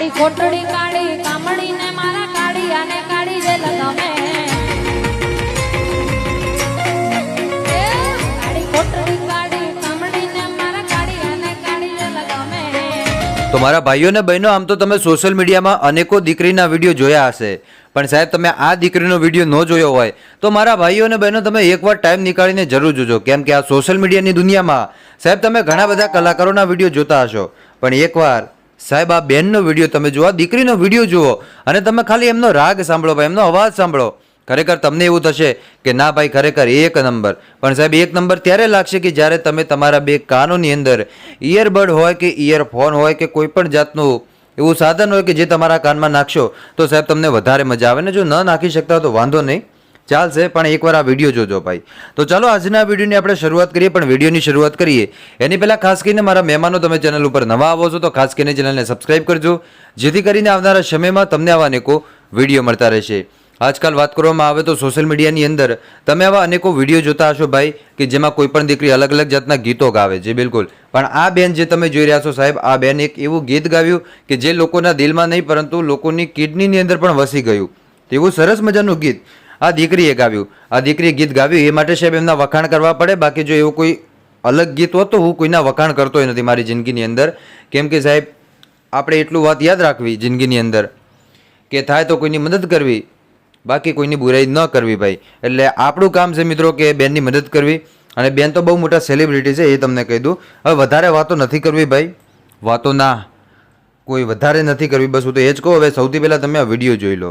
કાળી કોટડી કાળી કામણી ને મારા કાળી અને કાળી જે લગામે તો મારા ભાઈઓ ને બહેનો, આમ તો તમે સોશિયલ મીડિયામાં અનેકો દીકરીના વીડિયો જોયા હશે. પણ સાહેબ, તમે આ દીકરીનો વીડિયો ન જોયો હોય, તો મારા ભાઈઓ અને બહેનો, તમે એકવાર ટાઈમ નીકાળીને જરૂર જોજો. કેમ કે આ સોશિયલ મીડિયાની દુનિયામાં સાહેબ, તમે ઘણા બધા કલાકારોના વીડિયો જોતા હશો. પણ એકવાર સાહેબ, આ બેનનો વીડિયો તમે જુઓ દીકરીનો વીડિયો જુઓ અને તમે ખાલી એમનો રાગ સાંભળો ભાઈ, એમનો અવાજ સાંભળો. ખરેખર તમને એવું થશે કે ના ભાઈ, ખરેખર એક નંબર. પણ સાહેબ, એક નંબર ત્યારે લાગશે કે જ્યારે તમે તમારા બે કાનોની અંદર ઇયરબડ હોય કે ઇયરફોન હોય કે કોઈ પણ જાતનું એવું સાધન હોય કે જે તમારા કાનમાં નાખશો, તો સાહેબ, તમને વધારે મજા આવે ને જો ન નાખી શકતા તો વાંધો નહીં. ચાલશે, પણ એકવાર આ વીડિયો જોજો ભાઈ. તો ચાલો આજના વિડીયોની આપણે શરૂઆત કરીએ, પણ વિડીયોની શરૂઆત કરીએ. એની પહેલાં ખાસ કરીને મારા મહેમાનો તમે ચેનલ ઉપર નવા આવો છો, તો ખાસ કરીને ચેનલને સબસ્ક્રાઈબ કરજો, જેથી કરીને આવનારા સમયમાં તમને આવા અનેકો વીડિયો મળતા રહેશે. આજકાલ વાત કરવામાં આવે તો સોશિયલ મીડિયાની અંદર તમે આવા અનેકો વીડિયો જોતા હશો ભાઈ, કે જેમાં કોઈ પણ દીકરી અલગ અલગ જાતના ગીતો ગાવે છે, બિલકુલ. પણ આ બેન જે તમે જોઈ રહ્યા છો સાહેબ, આ બેન એક એવું ગીત ગાવ્યું કે જે લોકોના દિલમાં નહીં, પરંતુ લોકોની કિડનીની અંદર પણ વસી ગયું. તેવું સરસ મજાનું ગીત. આ દીકરીએ ગાવ્યું. આ દીકરીએ ગીત ગાવ્યું, એ માટે સાહેબ એમના વખાણ કરવા પડે. બાકી જો એવું કોઈ અલગ ગીત હોત તો હું કોઈના વખાણ કરતો નથી મારી જિંદગીની અંદર. કેમ કે સાહેબ, આપણે એટલું વાત યાદ રાખવી જિંદગીની અંદર કે થાય તો કોઈની મદદ કરવી, બાકી કોઈની બુરાઈ ન કરવી ભાઈ. એટલે આપણું કામ છે મિત્રો કે બેનની મદદ કરવી. અને બેન તો બહુ મોટા સેલિબ્રિટી છે એ તમને કહી દઉં. હવે વધારે વાતો નથી કરવી ભાઈ. વાતો ના, કોઈ વધારે નથી કરવી. બસ હું તો એ જ કહું. હવે સૌથી પહેલાં તમે આ વીડિયો જોઈ લો.